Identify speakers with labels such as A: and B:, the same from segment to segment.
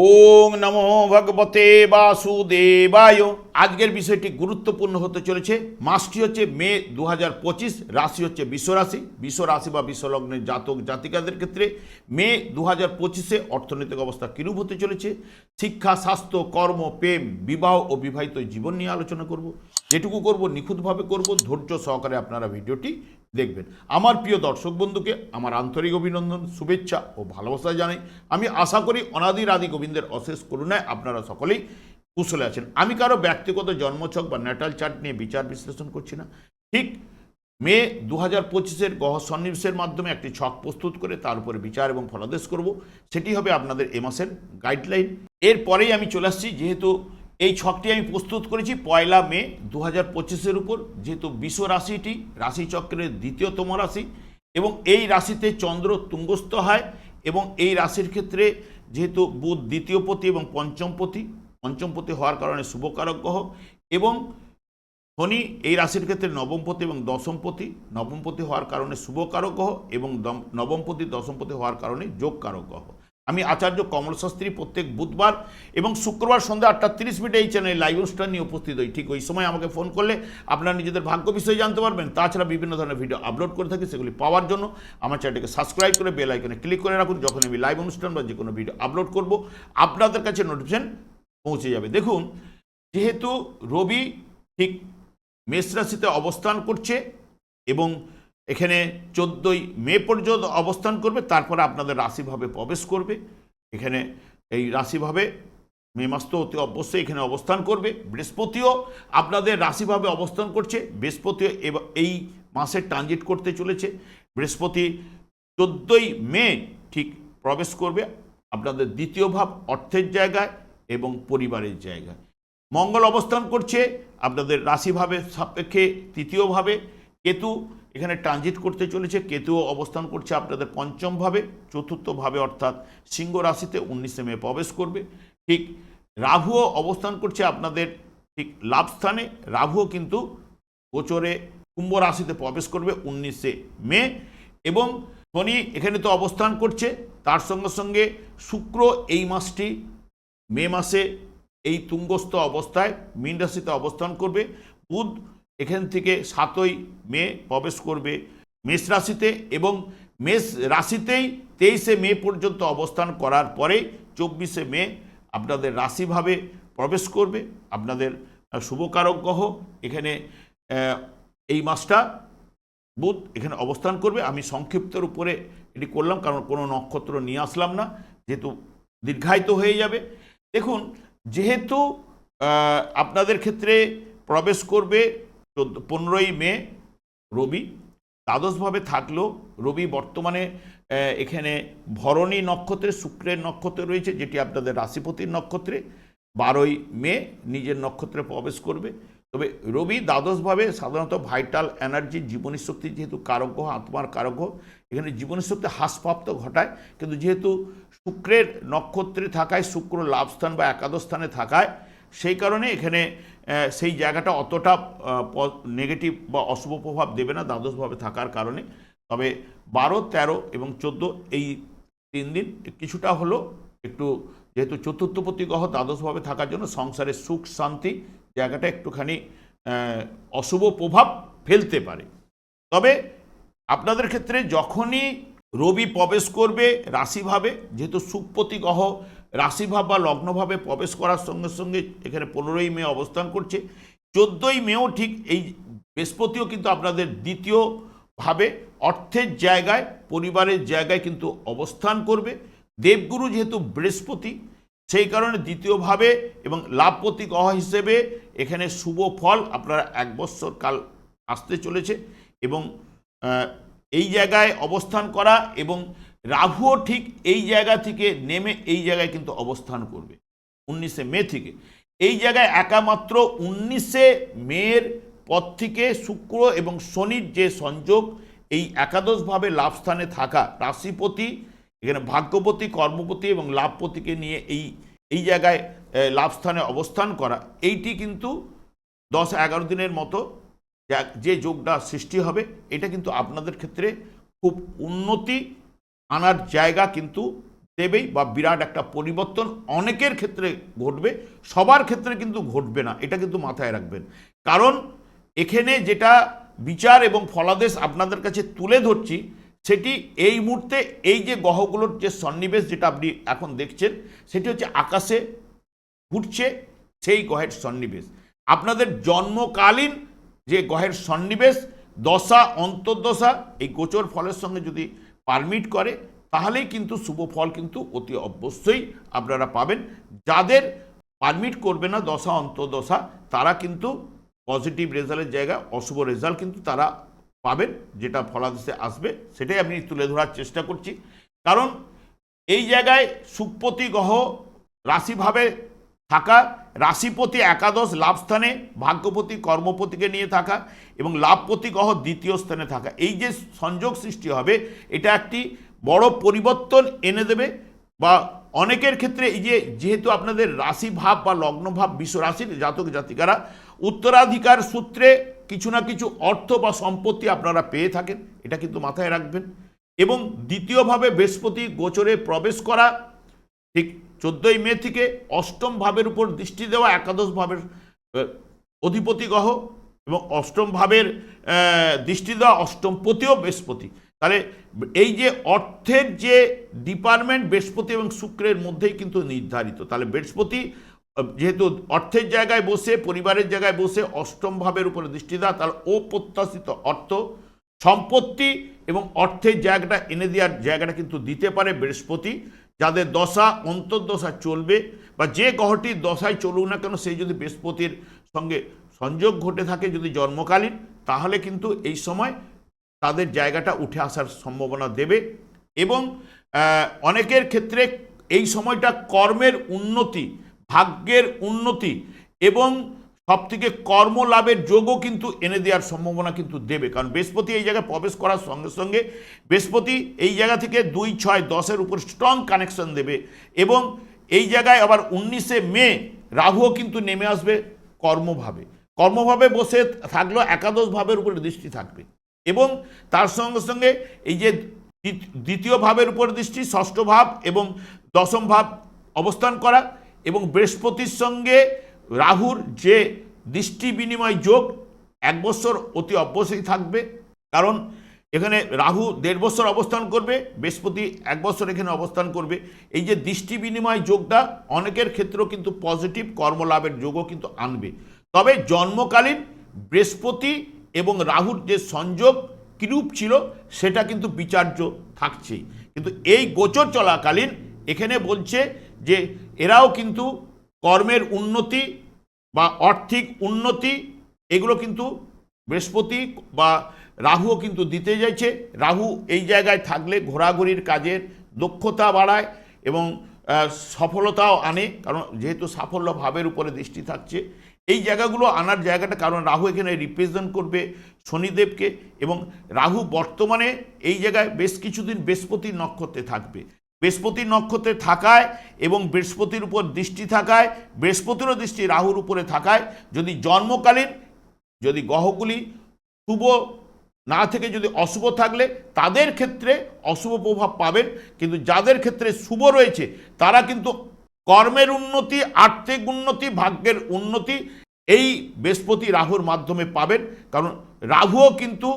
A: ওং নমো ভগবতে বাসুদেবায়। আজকের বিষয়টি গুরুত্বপূর্ণ হতে চলেছে। মাসটি হচ্ছে মে দু রাশি হচ্ছে বিশ্বরাশি। বিশ্বরাশি বা বিশ্বলগ্নের জাতক জাতিকাদের ক্ষেত্রে মে দু হাজার পঁচিশে অর্থনৈতিক অবস্থা কিরূপ হতে চলেছে? শিক্ষা, স্বাস্থ্য, কর্ম, প্রেম, বিবাহ ও বিবাহিত জীবন নিয়ে আলোচনা করব। যেটুকু করব, নিখুঁতভাবে করব। ধৈর্য সহকারে আপনারা ভিডিওটি দেখবেন। আমার প্রিয় দর্শক বন্ধুকে আমার আন্তরিক অভিনন্দন, শুভেচ্ছা ও ভালোবাসা জানাই। আমি আশা করি অনাদির আদি গোবিন্দের অশেষ করুণায় আপনারা সকলেই কুশলে আছেন। আমি কারও ব্যক্তিগত জন্মছক বা ন্যাটাল চার্ট নিয়ে বিচার বিশ্লেষণ করছি না। ঠিক মে দু হাজার পঁচিশের গহ সন্নিবেশের মাধ্যমে একটি ছক প্রস্তুত করে তার উপরে বিচার এবং ফলাদেশ করব। সেটি হবে আপনাদের এ মাসের গাইডলাইন এরপরেই আমি চলে আসছি, যেহেতু এই ছকটি আমি প্রস্তুত করেছি পয়লা মে দু হাজার পঁচিশের উপর, যেহেতু বিশ্ব রাশিটি রাশিচক্রের দ্বিতীয়তম রাশি, এবং এই রাশিতে চন্দ্র তুঙ্গস্থ হয়, এবং এই রাশির ক্ষেত্রে যেহেতু বুধ দ্বিতীয়পতি এবং পঞ্চমপতি পঞ্চমপতি হওয়ার কারণে শুভকারক গ্রহ, এবং শনি এই রাশির ক্ষেত্রে নবমপতি এবং দশমপতি নবমপতি হওয়ার কারণে শুভকারক গ্রহ, এবং নবমপতি দশমপতি হওয়ার কারণে যোগকারক গ্রহ। আমি আচার্য কমল শাস্ত্রী প্রত্যেক বুধবার এবং শুক্রবার সন্ধ্যা আটটা তিরিশ মিনিটে এই চ্যানেলে লাইভ অনুষ্ঠান নিয়ে উপস্থিত হই। ঠিক ওই সময় আমাকে ফোন করলে আপনারা নিজেদের ভাগ্য বিষয়ে জানতে পারবেন। তাছাড়া বিভিন্ন ধরনের ভিডিও আপলোড করে থাকি, সেগুলি পাওয়ার জন্য আমার চ্যানেলটিকে সাবস্ক্রাইব করে বেল আইকনে ক্লিক করে রাখুন। যখন আমি লাইভ অনুষ্ঠান বা যে কোনো ভিডিও আপলোড করব, আপনাদের কাছে নোটিফিকেশন পৌঁছে যাবে। দেখুন, যেহেতু রবি ঠিক মেষ রাশিতে অবস্থান করছে এবং এখানে চোদ্দোই মে পর্যন্ত অবস্থান করবে, তারপরে আপনাদের রাশিভাবে প্রবেশ করবে। এখানে এই রাশিভাবে মে মাস তো অতি অবশ্যই এখানে অবস্থান করবে। বৃহস্পতিও আপনাদের রাশিভাবে অবস্থান করছে। বৃহস্পতিও এই মাসে ট্রানজিট করতে চলেছে। বৃহস্পতি চোদ্দোই মে ঠিক প্রবেশ করবে আপনাদের দ্বিতীয় ভাব অর্থের জায়গায় এবং পরিবারের জায়গায়। মঙ্গল অবস্থান করছে আপনাদের রাশিভাবে সাপেক্ষে তৃতীয়ভাবে কেতু এখানে ট্রানজিট করতে চলেছে, কেতুও অবস্থান করছে আপনাদের পঞ্চমভাবে চতুর্থভাবে অর্থাৎ সিংহ রাশিতে উনিশে মে প্রবেশ করবে। ঠিক রাহুও অবস্থান করছে আপনাদের ঠিক লাভ স্থানে, রাহুও কিন্তু গোচরে কুম্ভ রাশিতে প্রবেশ করবে উনিশে মে এবং শনি এখানে তো অবস্থান করছে, তার সঙ্গে সঙ্গে শুক্র এই মাসটি মে মাসে এই তুঙ্গস্থ অবস্থায়, মীন রাশিতে অবস্থান করবে। বুধ এখান থেকে সাতই মে প্রবেশ করবে। মেষ রাশিতে এবং মেষ রাশিতেই তেইশে মে পর্যন্ত অবস্থান করার পরে চব্বিশে মে আপনাদের রাশিভাবে প্রবেশ করবে। আপনাদের শুভকারক গ্রহ এখানে এই মাসটা বুধ এখানে অবস্থান করবে। আমি সংক্ষিপ্তের উপরে এটি করলাম, কারণ কোনো নক্ষত্র নিয়ে আসলাম না, যেহেতু দীর্ঘায়িত হয়ে যাবে। দেখুন, যেহেতু আপনাদের ক্ষেত্রে প্রবেশ করবে চোদ্দ পনেরোই মে রবি দ্বাদশভাবে থাকলেও রবি বর্তমানে এখানে ভরণী নক্ষত্রে শুক্রের নক্ষত্রে রয়েছে যেটি আপনাদের রাশিপতির নক্ষত্রে। বারোই মে নিজের নক্ষত্রে প্রবেশ করবে। তবে রবি দ্বাদশভাবে সাধারণত ভাইটাল এনার্জি জীবনী শক্তি যেহেতু কারক গ্রহ, আত্মার কারক গ্রহ, এখানে জীবনী শক্তি হ্রাসপ্রাপ্ত ঘটায়। কিন্তু যেহেতু শুক্রের নক্ষত্রে থাকায় শুক্র লাভস্থান বা একাদশ স্থানে থাকায় সেই কারণে এখানে সেই জায়গাটা অতটা নেগেটিভ বা অশুভ প্রভাব দেবে না, দ্বাদশভাবে থাকার কারণে। তবে বারো, তেরো এবং চোদ্দ এই তিন দিন কিছুটা হলো একটু, যেহেতু চতুর্থপতি গ্রহ দ্বাদশভাবে থাকার জন্য সংসারের সুখ, শান্তি জায়গাটা একটুখানি অশুভ প্রভাব ফেলতে পারে। তবে আপনাদের ক্ষেত্রে যখনই রবি প্রবেশ করবে রাশিভাবে যেহেতু সুখপতি গ্রহ রাশিভাব বা লগ্নভাবে প্রবেশ করার সঙ্গে সঙ্গে এখানে পনেরোই মে অবস্থান করছে। চোদ্দোই মেও ঠিক এই বৃহস্পতিও কিন্তু আপনাদের দ্বিতীয় ভাবে অর্থের জায়গায়, পরিবারের জায়গায় কিন্তু অবস্থান করবে। দেবগুরু যেহেতু বৃহস্পতি, সেই কারণে দ্বিতীয়ভাবে এবং লাভপতি গ্রহ হিসেবে এখানে শুভ ফল আপনারা এক বৎসর কাল আসতে চলেছে এবং এই জায়গায় অবস্থান করা এবং রাহুও ঠিক এই জায়গা থেকে নেমে এই জায়গায় কিন্তু অবস্থান করবে। উনিশে মে থেকে। এই জায়গায় একামাত্র উনিশে মের পর থেকে শুক্র এবং শনির যে সংযোগ, এই একাদশভাবে লাভস্থানে থাকা রাশিপতি, এখানে ভাগ্যপতি, কর্মপতি এবং লাভপতিকে নিয়ে এই এই জায়গায় লাভস্থানে অবস্থান করা, এইটি কিন্তু দশ এগারো দিনের মতো যে যোগটা সৃষ্টি হবে, এটা কিন্তু আপনাদের ক্ষেত্রে খুব উন্নতি আনার জায়গা কিন্তু দেবেই বা বিরাট একটা পরিবর্তন অনেকের ক্ষেত্রে ঘটবে, সবার ক্ষেত্রে কিন্তু ঘটবে না, এটা কিন্তু মাথায় রাখবেন। কারণ এখানে যেটা বিচার এবং ফলাদেশ আপনাদের কাছে তুলে ধরছি, সেটি এই মুহূর্তে এই যে গ্রহগুলোর যে সন্নিবেশ যেটা আপনি এখন দেখছেন, সেটি হচ্ছে আকাশে ঘুরছে সেই গ্রহের সন্নিবেশ। আপনাদের জন্মকালীন যে গ্রহের সন্নিবেশ, দশা, অন্তর্দশা, এই গোচর ফলের সঙ্গে যদি পারমিট করে, তাহলেই কিন্তু শুভ ফল কিন্তু অতি অবশ্যই আপনারা পাবেন। যাদের পারমিট করবে না দশা, অন্তর্দশা, তারা কিন্তু পজিটিভ রেজাল্টের জায়গায়, অশুভ রেজাল্ট কিন্তু তারা পাবেন, যেটা ফলাদেশে আসবে, সেটাই আমি তুলে ধরার চেষ্টা করছি। কারণ এই জায়গায় সুখপতি গ্রহ রাশিভাবে থাকা, রাশিপতি একাদশ লাভস্থানে ভাগ্যপতি কর্মপতিকে নিয়ে থাকা এবং লাভপতি গ্রহ দ্বিতীয় স্থানে থাকা। এই যে সংযোগ সৃষ্টি হবে, এটা একটি বড় পরিবর্তন এনে দেবে বা অনেকের ক্ষেত্রে এই যে যেহেতু আপনাদের রাশি ভাব বা লগ্ন ভাব বিশ্ব রাশির জাতক জাতিকারা, উত্তরাধিকার সূত্রে কিছু না কিছু অর্থ বা সম্পত্তি আপনারা পেয়ে থাকেন, এটা কিন্তু মাথায় রাখবেন। এবং দ্বিতীয়ভাবে বৃহস্পতি গোচরে প্রবেশ করা, ঠিক চোদ্দই মে থেকে অষ্টম ভাবের উপর দৃষ্টি দেওয়া একাদশ ভাবের অধিপতি গ্রহ এবং অষ্টম ভাবের দৃষ্টি দেওয়া অষ্টম পতিও বৃহস্পতি। তাহলে এই যে অর্থের যে ডিপার্টমেন্ট বৃহস্পতি এবং শুক্রের মধ্যেই কিন্তু নির্ধারিত। তাহলে বৃহস্পতি যেহেতু অর্থের জায়গায় বসে, পরিবারের জায়গায় বসে অষ্টম ভাবের উপরে দৃষ্টি দেওয়া, তাহলে অপ্রত্যাশিত অর্থ, সম্পত্তি এবং অর্থের জায়গাটা এনে দেওয়ার জায়গাটা কিন্তু দিতে পারে বৃহস্পতি। যাদের দশা, অন্তর্দশা চলবে বা যে গ্রহটির দশায় চলুক না কেন সেই যদি বৃহস্পতির সঙ্গে সংযোগ ঘটে থাকে, যদি জন্মকালীন, তাহলে কিন্তু এই সময় তাদের জায়গাটা উঠে আসার সম্ভাবনা দেবে। এবং অনেকের ক্ষেত্রে এই সময়টা কর্মের উন্নতি, ভাগ্যের উন্নতি এবং সবথেকে কর্মলাভের যোগও কিন্তু এনে দেওয়ার সম্ভাবনা কিন্তু দেবে। কারণ বৃহস্পতি এই জায়গায় প্রবেশ করার সঙ্গে সঙ্গে বৃহস্পতি এই জায়গা থেকে দুই, ছয়, দশের উপর স্ট্রং কানেকশন দেবে এবং এই জায়গায় আবার উনিশে মে রাহুও কিন্তু নেমে আসবে কর্মভাবে। কর্মভাবে বসে থাকলেও একাদশ ভাবের উপরে দৃষ্টি থাকবে এবং তার সঙ্গে সঙ্গে এই যে দ্বিতীয় ভাবের উপর দৃষ্টি, ষষ্ঠ ভাব এবং দশম ভাব অবস্থান করা এবং বৃহস্পতির সঙ্গে রাহুর যে দৃষ্টি বিনিময় যোগ এক বছর অতি অবশ্যই থাকবে, কারণ এখানে রাহু দেড় বছর অবস্থান করবে, বৃহস্পতি এক বছর এখানে অবস্থান করবে। এই যে দৃষ্টি বিনিময় যোগটা অনেকের ক্ষেত্রেও কিন্তু পজিটিভ কর্মলাভের যোগও কিন্তু আনবে। তবে জন্মকালীন বৃহস্পতি এবং রাহুর যে সংযোগ কিরূপ ছিল সেটা কিন্তু বিচার্য থাকছেই। কিন্তু এই গোচর চলাকালীন এখানে বলছে যে এরাও কিন্তু কর্মের উন্নতি বা আর্থিক উন্নতি, এগুলো কিন্তু বৃহস্পতি বা রাহুও কিন্তু দিতে যাইছে রাহু এই জায়গায় থাকলে ঘোরাঘুরির কাজের দক্ষতা বাড়ায় এবং সফলতাও আনে, কারণ যেহেতু সাফল্য ভাবের উপরে দৃষ্টি থাকছে। এই জায়গাগুলো আনার জায়গাটা, কারণ রাহু এখানে রিপ্রেজেন্ট করবে শনিদেবকে এবং রাহু বর্তমানে এই জায়গায় বেশ কিছুদিন বৃহস্পতির নক্ষত্রে থাকবে। বৃহস্পতির নক্ষত্রে থাকায় এবং বৃহস্পতির উপর দৃষ্টি থাকায়, বৃহস্পতিরও দৃষ্টি রাহুর উপরে থাকায়, যদি জন্মকালীন, যদি গ্রহগুলি শুভ না থেকে যদি অশুভ থাকলে, তাদের ক্ষেত্রে অশুভ প্রভাব পাবেন। কিন্তু যাদের ক্ষেত্রে শুভ রয়েছে, তারা কিন্তু কর্মের উন্নতি, আর্থিক উন্নতি, ভাগ্যের উন্নতি এই বৃহস্পতি রাহুর মাধ্যমে পাবেন। কারণ রাহুও কিন্তু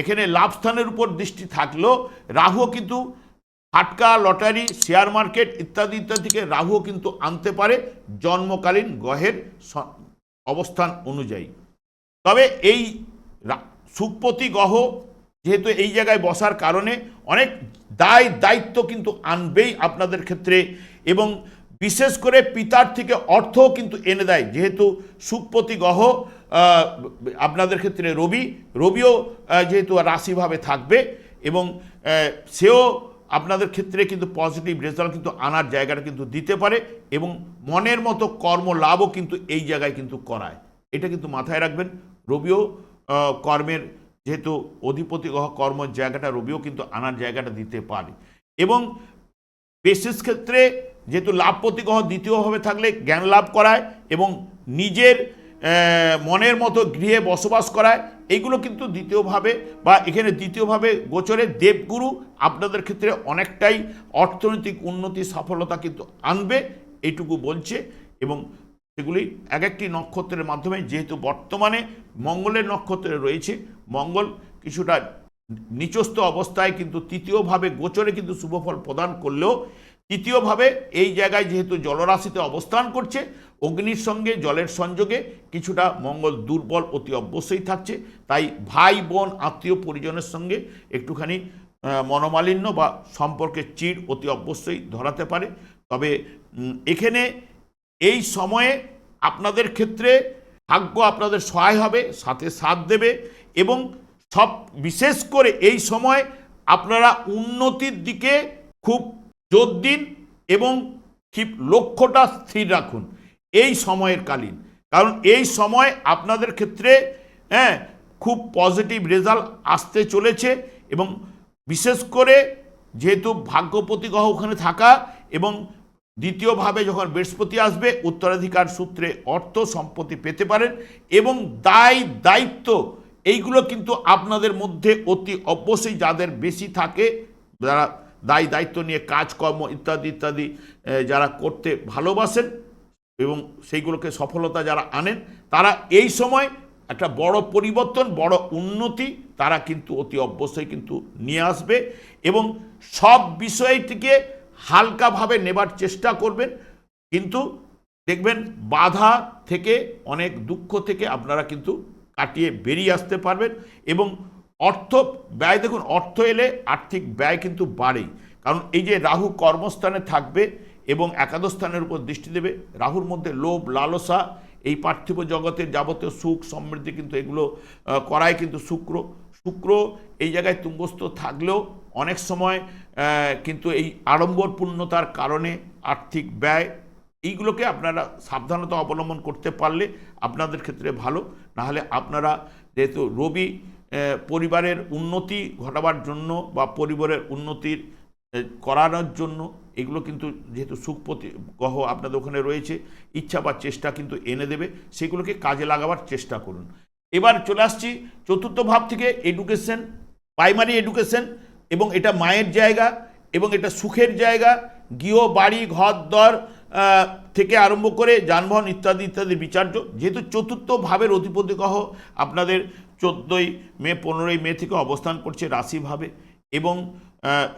A: এখানে লাভ স্থানের উপর দৃষ্টি থাকলেও, রাহুও কিন্তু ফাটকা লটারি, শেয়ার মার্কেট ইত্যাদি ইত্যাদি থেকে রাহুও কিন্তু আনতে পারে জন্মকালীন গ্রহের অবস্থান অনুযায়ী। তবে এই সুখপতি গ্রহ যেহেতু এই জায়গায় বসার কারণে অনেক দায় দায়িত্ব কিন্তু আনবেই আপনাদের ক্ষেত্রে এবং বিশেষ করে পিতার থেকে অর্থও কিন্তু এনে দেয়। যেহেতু সুখপতি গ্রহ আপনাদের ক্ষেত্রে রবি, রবিও যেহেতু রাশিভাবে থাকবে এবং সেও আপনাদের ক্ষেত্রে কিন্তু পজিটিভ রেজাল্ট কিন্তু আনার জায়গাটা কিন্তু দিতে পারে এবং মনের মতো কর্ম লাভও কিন্তু এই জায়গায় কিন্তু করায়। এটা কিন্তু মাথায় রাখবেন। রবিও কর্মের যেহেতু অধিপতি গ্রহ কর্মের জায়গাটা রবিও কিন্তু আনার জায়গাটা দিতে পারে। এবং বিশেষ ক্ষেত্রে যেহেতু লাভপতি গ্রহ দ্বিতীয়ভাবে থাকলে জ্ঞান লাভ করায় এবং নিজের মনের মতো গৃহে বসবাস করায়। এইগুলো কিন্তু দ্বিতীয়ভাবে বা এখানে দ্বিতীয়ভাবে গোচরে দেবগুরু আপনাদের ক্ষেত্রে অনেকটাই অর্থনৈতিক উন্নতি, সফলতা কিন্তু আনবে এইটুকু বলছে এবং সেগুলি এক একটি নক্ষত্রের মাধ্যমে যেহেতু বর্তমানে মঙ্গলের নক্ষত্রে রয়েছে, মঙ্গল কিছুটা নিচস্থ অবস্থায় কিন্তু তৃতীয়ভাবে গোচরে কিন্তু শুভফল প্রদান করলেও তৃতীয়ভাবে এই জায়গায় যেহেতু জলরাশিতে অবস্থান করছে অগ্নির সঙ্গে, জলের সংযোগে কিছুটা মঙ্গল দুর্বল, অতি অবশ্যই থাকছে। তাই ভাই, বোন, আত্মীয় পরিজনের সঙ্গে একটুখানি মনোমালিন্য বা সম্পর্কের চিড় অতি অবশ্যই ধরাতে পারে। তবে এখানে এই সময়ে আপনাদের ক্ষেত্রে ভাগ্য আপনাদের সহায় হবে, সাথে সাথ দেবে এবং সব বিশেষ করে এই সময় আপনারা উন্নতির দিকে খুব জোর দিন এবং ঠিক লক্ষ্যটা স্থির রাখুন। এই সময়ের কালীন। কারণ এই সময় আপনাদের ক্ষেত্রে হ্যাঁ খুব পজিটিভ রেজাল্ট আসতে চলেছে এবং বিশেষ করে যেহেতু ভাগ্যপতি ওখানে থাকা এবং দ্বিতীয়ভাবে যখন বৃহস্পতি আসবে, উত্তরাধিকার সূত্রে অর্থ সম্পত্তি পেতে পারেন এবং দায়, দায়িত্ব, এইগুলো কিন্তু আপনাদের মধ্যে অতি অবশ্যই যাদের বেশি থাকে, যারা দায়, দায়িত্ব নিয়ে কাজকর্ম ইত্যাদি ইত্যাদি যারা করতে ভালোবাসেন এবং সেইগুলোকে সফলতা যারা আনেন, তারা এই সময় একটা বড় পরিবর্তন, বড় উন্নতি তারা কিন্তু অতি অবশ্যই কিন্তু নিয়ে আসবে এবং সব বিষয়টিকে হালকাভাবে নেবার চেষ্টা করবেন। কিন্তু দেখবেন বাধা থেকে, অনেক দুঃখ থেকে আপনারা কিন্তু কাটিয়ে বেরিয়ে আসতে পারবেন এবং অর্থ ব্যয়, দেখুন অর্থ এলে আর্থিক ব্যয় কিন্তু বাড়েই। কারণ এই যে রাহু কর্মস্থানে থাকবে এবং একাদশ স্থানের উপর দৃষ্টি দেবে। রাহুর মধ্যে লোভ, লালসা, এই পার্থিব জগতের যাবতীয় সুখ সমৃদ্ধি কিন্তু এগুলো করায় কিন্তু শুক্র। শুক্র এই জায়গায় তুঙ্গস্থ থাকলেও অনেক সময় কিন্তু এই আড়ম্বরপূর্ণতার কারণে আর্থিক ব্যয়, এইগুলোকে আপনারা সাবধানতা অবলম্বন করতে পারলে আপনাদের ক্ষেত্রে ভালো। নাহলে আপনারা যেহেতু রবি পরিবারের উন্নতি ঘটাবার জন্য বা পরিবারের উন্নতির করানোর জন্য এগুলো কিন্তু যেহেতু সুখপতি গ্রহ আপনাদের ওখানে রয়েছে, ইচ্ছা বা চেষ্টা কিন্তু এনে দেবে, সেগুলোকে কাজে লাগাবার চেষ্টা করুন। এবার চলে আসছি চতুর্থ ভাব থেকে এডুকেশন প্রাইমারি এডুকেশন এবং এটা মায়ের জায়গা এবং এটা সুখের জায়গা, গৃহ, বাড়ি, ঘর, দর থেকে আরম্ভ করে যানবাহন ইত্যাদি ইত্যাদি বিচার্য। যেহেতু চতুর্থ ভাবের অধিপতি গ্রহ আপনাদের চোদ্দোই মে, পনেরোই মে থেকে অবস্থান করছে রাশিভাবে এবং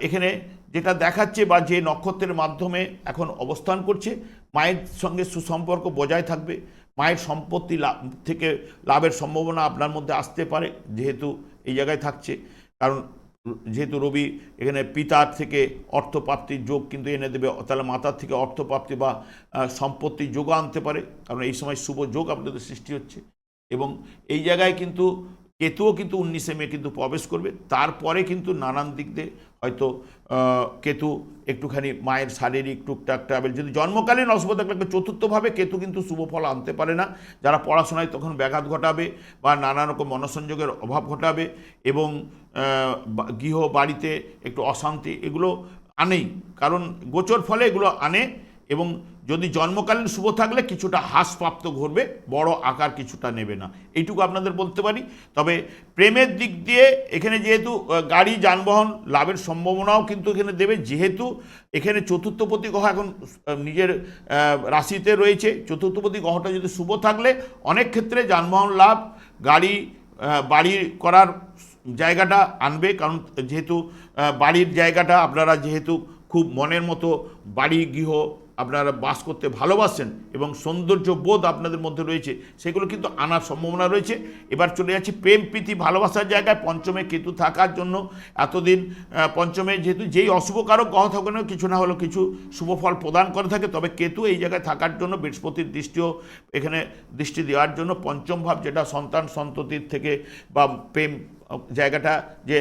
A: এখানে যেটা দেখাচ্ছে বা যে নক্ষত্রের মাধ্যমে এখন অবস্থান করছে মায়ের সঙ্গে সুসম্পর্ক বজায় থাকবে। মায়ের সম্পত্তি লাভ থেকে লাভের সম্ভাবনা আপনার মধ্যে আসতে পারে যেহেতু এই জায়গায় থাকছে। কারণ যেহেতু রবি এখানে পিতার থেকে অর্থপ্রাপ্তির যোগ কিন্তু এনে দেবে তাহলে মাতার থেকে অর্থপ্রাপ্তি বা আহ, সম্পত্তির যোগও আনতে পারে। কারণ এই সময় শুভ যোগ আপনাদের সৃষ্টি হচ্ছে। এবং এই জায়গায় কিন্তু কেতুও কিন্তু উনিশে মে কিন্তু প্রবেশ করবে। তারপরে কিন্তু নানান দিক দিয়ে হয়তো কেতু একটুখানি মায়ের শারীরিক টুকটাক ট্রাভেল যদি জন্মকালীন অশুভ থাকলে চতুর্থভাবে কেতু কিন্তু শুভ ফল আনতে পারে না। যারা পড়াশোনায় তখন ব্যাঘাত ঘটাবে বা নানা রকম মনসংযোগের অভাব ঘটাবে এবং গৃহ বাড়িতে একটু অশান্তি এগুলো আনেই। কারণ গোচর ফলে এগুলো আনে এবং যদি জন্মকালীন শুভ থাকলে কিছুটা হ্রাসপ্রাপ্ত ঘটবে, বড় আকার কিছুটা নেবে না। এইটুকু আপনাদের বলতে পারি। তবে প্রেমের দিক দিয়ে এখানে যেহেতু গাড়ি, যানবাহন লাভের সম্ভাবনাও কিন্তু এখানে দেবে। যেহেতু এখানে চতুর্থপতি গ্রহ এখন নিজের রাশিতে রয়েছে। চতুর্থপতি গ্রহটা যদি শুভ থাকলে অনেক ক্ষেত্রে যানবাহন লাভ, গাড়ি বাড়ি করার জায়গাটা আনবে। কারণ যেহেতু বাড়ির জায়গাটা আপনারা যেহেতু খুব মনের মতো বাড়ি, গৃহ আপনারা বাস করতে ভালোবাসেন এবং সৌন্দর্য বোধ আপনাদের মধ্যে রয়েছে, সেগুলো কিন্তু আনার সম্ভাবনা রয়েছে। এবার চলে যাচ্ছি প্রেম, প্রীতি, ভালোবাসার জায়গায়। পঞ্চমে কেতু থাকার জন্য এতদিন পঞ্চমে যেহেতু যেই অশুভকারক গ্রহ থাকে না কিছু না হলেও কিছু শুভ ফল প্রদান করে থাকে। তবে কেতু এই জায়গায় থাকার জন্য বৃহস্পতির দৃষ্টিও এখানে দৃষ্টি দেওয়ার জন্য পঞ্চম ভাব, যেটা সন্তান সন্ততির থেকে বা প্রেম জায়গাটা যে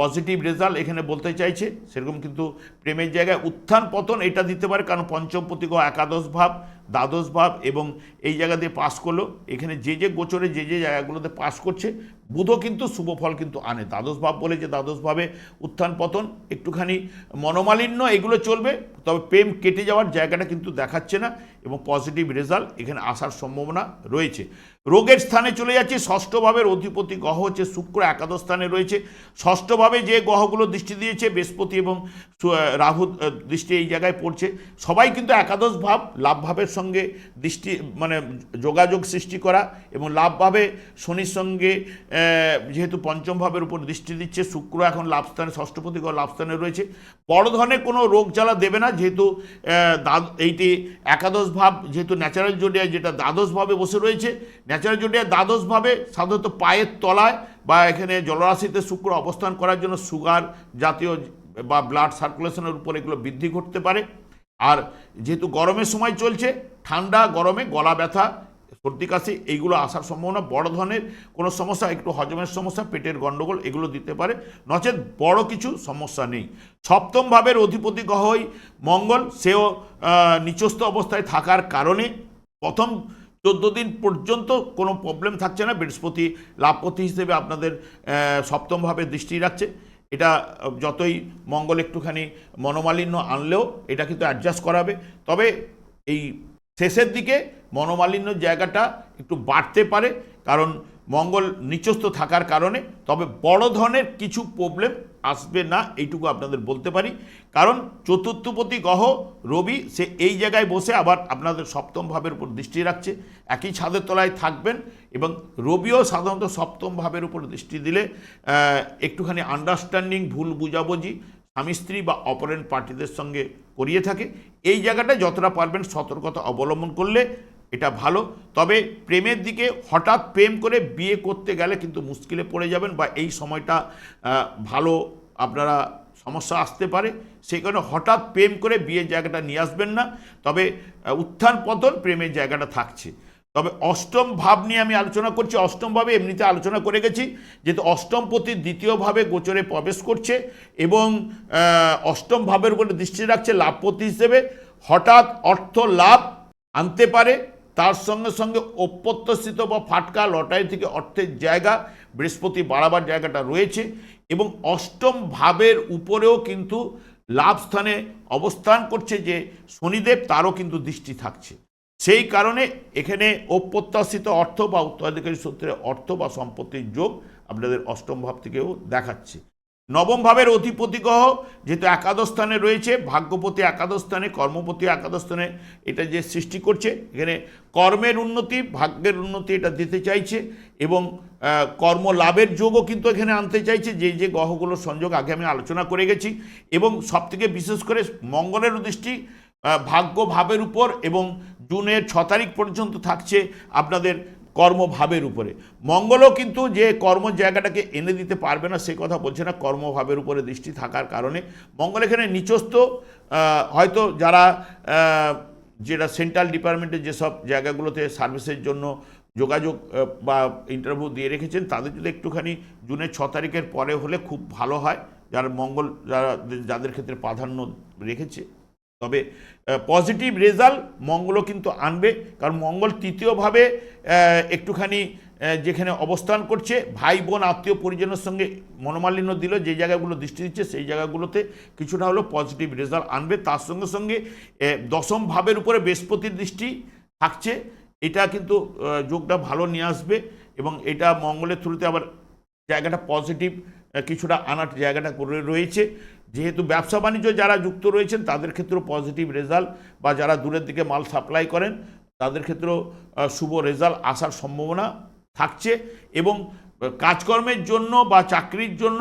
A: পজিটিভ রেজাল্ট এখানে বলতে চাইছে, সেরকম কিন্তু প্রেমের জায়গায় উত্থান পতন এটা দিতে পারে, কারণ পঞ্চম প্রতীক একাদশ ভাব, দ্বাদশ ভাব এবং এই জায়গা দিয়ে পাস করল। এখানে যে যে গোচরে যে যে জায়গাগুলোতে পাস করছে, বুধও কিন্তু শুভ ফল কিন্তু আনে। দ্বাদশ ভাব বলে যে দ্বাদশ ভাবে উত্থান পতন, একটুখানি মনোমালিন্য এগুলো চলবে, তবে প্রেম কেটে যাওয়ার জায়গাটা কিন্তু দেখাচ্ছে না এবং পজিটিভ রেজাল্ট এখানে আসার সম্ভাবনা রয়েছে। রোগের স্থানে চলে যাচ্ছে, ষষ্ঠ ভাবের অধিপতি গ্রহ হচ্ছে শুক্র, একাদশ স্থানে রয়েছে। ষষ্ঠভাবে যে গ্রহগুলো দৃষ্টি দিয়েছে, বৃহস্পতি এবং রাহু দৃষ্টি এই জায়গায় পড়ছে, সবাই কিন্তু একাদশ ভাব লাভভাবের সঙ্গে দৃষ্টি মানে যোগাযোগ সৃষ্টি করা এবং লাভভাবে শনির সঙ্গে যেহেতু পঞ্চম ভাবের উপর দৃষ্টি দিচ্ছে, শুক্র এখন লাভস্থানে ষষ্ঠপতি লাভস্থানে রয়েছে, বড় ধরনের কোনো রোগ জ্বালা দেবে না, যেহেতু এইটি একাদশ ভাব, যেহেতু ন্যাচারাল জোডিয়ায় যেটা দ্বাদশ ভাবে বসে রয়েছে, ন্যাচারাল জোডিয়ায় দ্বাদশ ভাবে সাধারণত পায়ের তলায় বা এখানে জলরাশিতে শুক্র অবস্থান করার জন্য সুগার জাতীয় বা ব্লাড সার্কুলেশনের উপর এগুলো বৃদ্ধি ঘটতে পারে। আর যেহেতু গরমের সময় চলছে, ঠান্ডা, গরমে গলা ব্যথা, সর্দি, কাশি, এইগুলো আসার সম্ভাবনা বড় ধরনের। কোনো সমস্যা, একটু হজমের সমস্যা, পেটের গণ্ডগোল এগুলো দিতে পারে। নচেত বড় কিছু সমস্যা নেই। সপ্তম ভাবের অধিপতি গ্রহই মঙ্গল। সেও নিচস্থ অবস্থায় থাকার কারণে প্রথম চোদ্দ দিন পর্যন্ত কোনো প্রবলেম থাকছে না। বৃহস্পতি লাভপতি হিসেবে আপনাদের সপ্তমভাবে দৃষ্টি রাখছে। এটা যতই মঙ্গল একটুখানি মনোমালিন্য আনলেও এটা কিন্তু অ্যাডজাস্ট করাবে। তবে এই শেষের দিকে মনোমালিন্য জায়গাটা একটু বাড়তে পারে। কারণ মঙ্গল নিচস্থ থাকার কারণে, তবে বড় ধরনের কিছু প্রবলেম আসবে না, এইটুকু আপনাদের বলতে পারি। কারণ চতুর্থপতি গ্রহ, রবি, সে এই জায়গায় বসে আবার আপনাদের সপ্তম ভাবের উপর দৃষ্টি রাখছে। একই ছাদের তলায় থাকবেন এবং রবিও সাধারণত সপ্তম ভাবের উপর দৃষ্টি দিলে একটুখানি আন্ডারস্ট্যান্ডিং ভুল বুঝাবুঝি স্বামী, স্ত্রী বা অপরেন্ট পার্টিদের সঙ্গে করিয়ে থাকে। এই জায়গাটা যতটা পারবেন সতর্কতা অবলম্বন করলে এটা ভালো। তবে প্রেমের দিকে হঠাৎ প্রেম করে বিয়ে করতে গেলে কিন্তু মুশকিলে পড়ে যাবেন বা এই সময়টা ভালো আপনারা সমস্যা আসতে পারে। সেই কারণে হঠাৎ প্রেম করে বিয়ের জায়গাটা নিয়ে আসবেন না। তবে উত্থান পতন প্রেমের জায়গাটা থাকছে। তবে অষ্টম ভাব নিয়ে আমি আলোচনা করছি। অষ্টম ভাবে এমনিতে আলোচনা করে গেছি, যেহেতু অষ্টম পতি দ্বিতীয়ভাবে গোচরে প্রবেশ করছে এবং অষ্টম ভাবের উপরে দৃষ্টি রাখছে লাভপতি হিসেবে। হঠাৎ অর্থ লাভ আনতে পারে তার সঙ্গে সঙ্গে অপ্রত্যাশিত বা ফাটকা লটারি থেকে অর্থের জায়গা বৃহস্পতি বাড়াবার জায়গাটা রয়েছে এবং অষ্টম ভাবের উপরেও কিন্তু লাভ স্থানে অবস্থান করছে যে শনিদেব তারও কিন্তু দৃষ্টি থাকছে। সেই কারণে এখানে অপ্রত্যাশিত অর্থ বা উত্তরাধিকারী সূত্রে অর্থ বা সম্পত্তির যোগ আপনাদের অষ্টম ভাব থেকেও দেখাচ্ছে। নবম ভাবের অধিপতি গ্রহ যেহেতু একাদশ স্থানে রয়েছে, ভাগ্যপতি একাদশ স্থানে, কর্মপতি একাদশ স্থানে এটা যে সৃষ্টি করছে, এখানে কর্মের উন্নতি, ভাগ্যের উন্নতি এটা দিতে চাইছে এবং কর্ম লাভের যোগও কিন্তু এখানে আনতে চাইছে, যে যে গ্রহগুলোর সংযোগ আগে আমি আলোচনা করে গেছি এবং সবথেকে বিশেষ করে মঙ্গলের দৃষ্টি ভাগ্য ভাবের উপর এবং জুনের ছ তারিখ পর্যন্ত থাকছে আপনাদের কর্মভাবের উপরে। মঙ্গলও কিন্তু যে কর্ম জায়গাটাকে এনে দিতে পারবে না, সে কথা বলছে না, কর্মভাবের উপরে দৃষ্টি থাকার কারণে। মঙ্গল এখানে নিচস্থ হয়তো যারা যেটা সেন্ট্রাল ডিপার্টমেন্টের যেসব জায়গাগুলোতে সার্ভিসের জন্য যোগাযোগ বা ইন্টারভিউ দিয়ে রেখেছেন, তাদের যদি একটুখানি জুনের ছ তারিখের পরে হলে খুব ভালো হয়। যারা মঙ্গল, যারা, যাদের ক্ষেত্রে প্রাধান্য রেখেছে। তবে পজিটিভ রেজাল্ট মঙ্গলও কিন্তু আনবে, কারণ মঙ্গল তৃতীয়ভাবে একটুখানি যেখানে অবস্থান করছে ভাই বোন আত্মীয় পরিজনের সঙ্গে মনোমালিন্য দিল, যে জায়গাগুলো দৃষ্টি দিচ্ছে, সেই জায়গাগুলোতে কিছুটা হলেও পজিটিভ রেজাল্ট আনবে। তার সঙ্গে সঙ্গে দশম ভাবের উপরে বৃহস্পতির দৃষ্টি থাকছে, এটা কিন্তু যোগটা ভালো নিয়ে আসবে এবং এটা মঙ্গলের থ্রুতে আবার জায়গাটা পজিটিভ কিছুটা আনার জায়গাটা করে রয়েছে। যেহেতু ব্যবসা বাণিজ্য যারা যুক্ত রয়েছেন, তাদের ক্ষেত্রেও পজিটিভ রেজাল্ট বা যারা দূরের দিকে মাল সাপ্লাই করেন, তাদের ক্ষেত্রেও শুভ রেজাল্ট আসার সম্ভাবনা থাকছে এবং কাজকর্মের জন্য বা চাকরির জন্য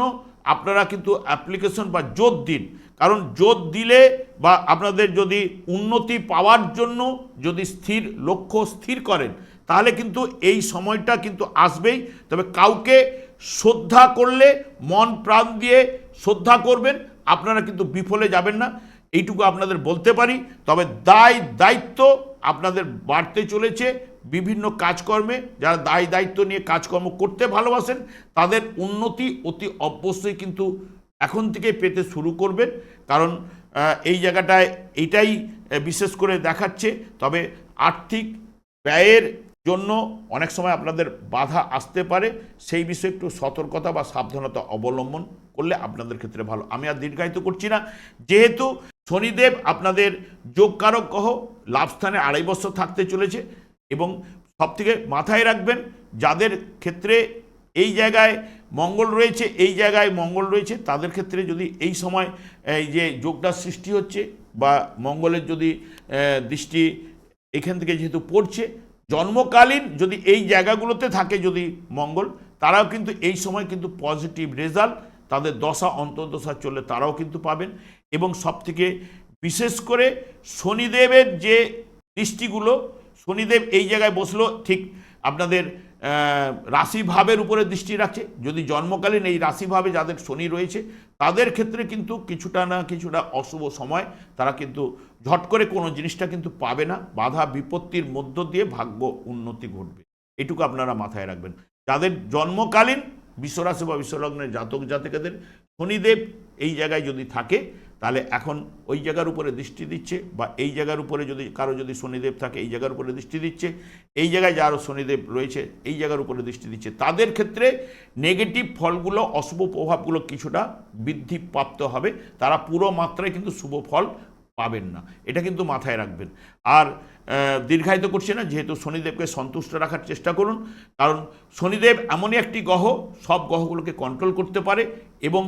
A: আপনারা কিন্তু অ্যাপ্লিকেশন বা জোর দিন। কারণ জোর দিলে বা আপনাদের যদি উন্নতি পাওয়ার জন্য যদি স্থির লক্ষ্য স্থির করেন, তাহলে কিন্তু এই সময়টা কিন্তু আসবেই। তবে কাউকে শ্রদ্ধা করলে মন প্রাণ দিয়ে শ্রদ্ধা করবেন। আপনারা কিন্তু বিফলে যাবেন না। এইটুকু আপনাদের বলতে পারি। তবে দায় দায়িত্ব আপনাদের বাড়তে চলেছে বিভিন্ন কাজকর্মে। যারা দায় দায়িত্ব নিয়ে কাজকর্ম করতে ভালোবাসেন তাদের উন্নতি অতি অবশ্যই কিন্তু এখন থেকে পেতে শুরু করবেন। কারণ এই জায়গাটায় এইটাই আহ, বিশেষ করে দেখাচ্ছে। তবে আর্থিক ব্যয়ের জন্য অনেক সময় আপনাদের বাধা আসতে পারে। সেই বিষয়ে একটু সতর্কতা বা সাবধানতা অবলম্বন করলে আপনাদের ক্ষেত্রে ভালো। আমি আর দীর্ঘায়িত করছি না। যেহেতু শনিদেব আপনাদের যোগকারক গ্রহ লাভস্থানে আড়াই বছর থাকতে চলেছে এবং সবথেকে মাথায় রাখবেন, যাদের ক্ষেত্রে এই জায়গায় মঙ্গল রয়েছে, এই জায়গায় মঙ্গল রয়েছে, তাদের ক্ষেত্রে যদি এই সময়, এই যে যোগটা সৃষ্টি হচ্ছে বা মঙ্গলের যদি দৃষ্টি এখান থেকে যেহেতু পড়ছে জন্মকালীন যদি এই জায়গাগুলোতে থাকে যদি মঙ্গল, তারাও কিন্তু এই সময় কিন্তু পজিটিভ রেজাল্ট তাদের দশা, অন্তর্দশা চললে তারাও কিন্তু পাবেন। এবং সবথেকে বিশেষ করে শনিদেবের যে দৃষ্টিগুলো, শনিদেব এই জায়গায় বসল, ঠিক আপনাদের রাশিভাবের উপরে দৃষ্টি রাখছে। যদি জন্মকালীন এই রাশিভাবে যাদের শনি রয়েছে, তাদের ক্ষেত্রে কিন্তু কিছুটা না কিছুটা অশুভ সময়, তারা কিন্তু ঝট করে কোনো জিনিসটা কিন্তু পাবে না। বাধা বিপত্তির মধ্য দিয়ে ভাগ্য উন্নতি ঘটবে। এটুকু আপনারা মাথায় রাখবেন। যাদের জন্মকালীন, বিশ্বরাশি বা বিশ্বলগ্নের জাতক জাতিকাদের শনিদেব এই জায়গায় যদি থাকে তাহলে এখন ওই জায়গার উপরে দৃষ্টি দিচ্ছে বা এই জায়গার উপরে যদি কারও যদি শনিদেব থাকে, এই জায়গার উপরে দৃষ্টি দিচ্ছে, এই জায়গায় যারও শনিদেব রয়েছে, এই জায়গার উপরে দৃষ্টি দিচ্ছে, তাদের ক্ষেত্রে নেগেটিভ ফলগুলো, অশুভ প্রভাবগুলো কিছুটা বৃদ্ধি প্রাপ্ত হবে। তারা পুরো মাত্রায় কিন্তু শুভ ফল পাবেন না। এটা কিন্তু মাথায় রাখবেন। আর দীর্ঘায়িত করছে না, যেহেতু শনিদেবকে সন্তুষ্ট রাখার চেষ্টা করুন, কারণ শনিদেব এমনই একটি গ্রহ, সব গ্রহগুলোকে কন্ট্রোল করতে পারে এবং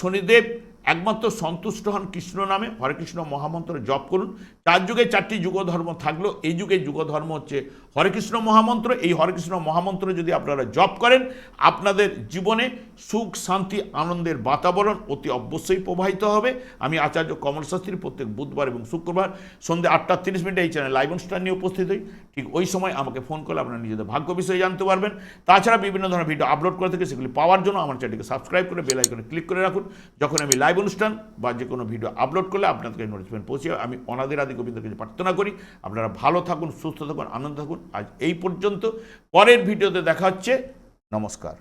A: শনিদেব একমাত্র সন্তুষ্ট হন কৃষ্ণ নামে, হরে কৃষ্ণ মহামন্ত্র জপ করুন। চার যুগে চারটি যুগ ধর্ম থাকলেও এই যুগে যুগ ধর্ম হচ্ছে হরে কৃষ্ণ মহামন্ত্র। এই হরে কৃষ্ণ মহামন্ত্র যদি আপনারা জপ করেন, আপনাদের জীবনে সুখ, শান্তি, আনন্দের বাতাবরণ অতি অবশ্যই প্রবাহিত হবে। আমি আচার্য কমল শাস্ত্রী প্রত্যেক বুধবার এবং শুক্রবার সন্ধ্যে আটটা তিরিশ মিনিটে এই চ্যানেল লাইভ অনুষ্ঠান নিয়ে উপস্থিত হই। ঠিক ওই সময় আমাকে ফোন করলে আপনারা নিজেদের ভাগ্য বিষয়ে জানতে পারবেন। তাছাড়া বিভিন্ন ধরনের ভিডিও আপলোড করে থেকে, সেগুলি পাওয়ার জন্য আমার চ্যানেলকে সাবস্ক্রাইব করে বেল আইকনে ক্লিক করে রাখুন। যখন আমি লাইভ অনুষ্ঠান বা যে কোনো ভিডিও আপলোড করলে আপনাদের আপনাদেরকে নোটিফিকেশন পৌঁছে। আমি অনাদের আদি গোবিন্দের কাছে প্রার্থনা করি, আপনারা ভালো থাকুন, সুস্থ থাকুন, আনন্দ থাকুন। আজ এই পর্যন্ত। পরের ভিডিওতে দেখা হচ্ছে। নমস্কার।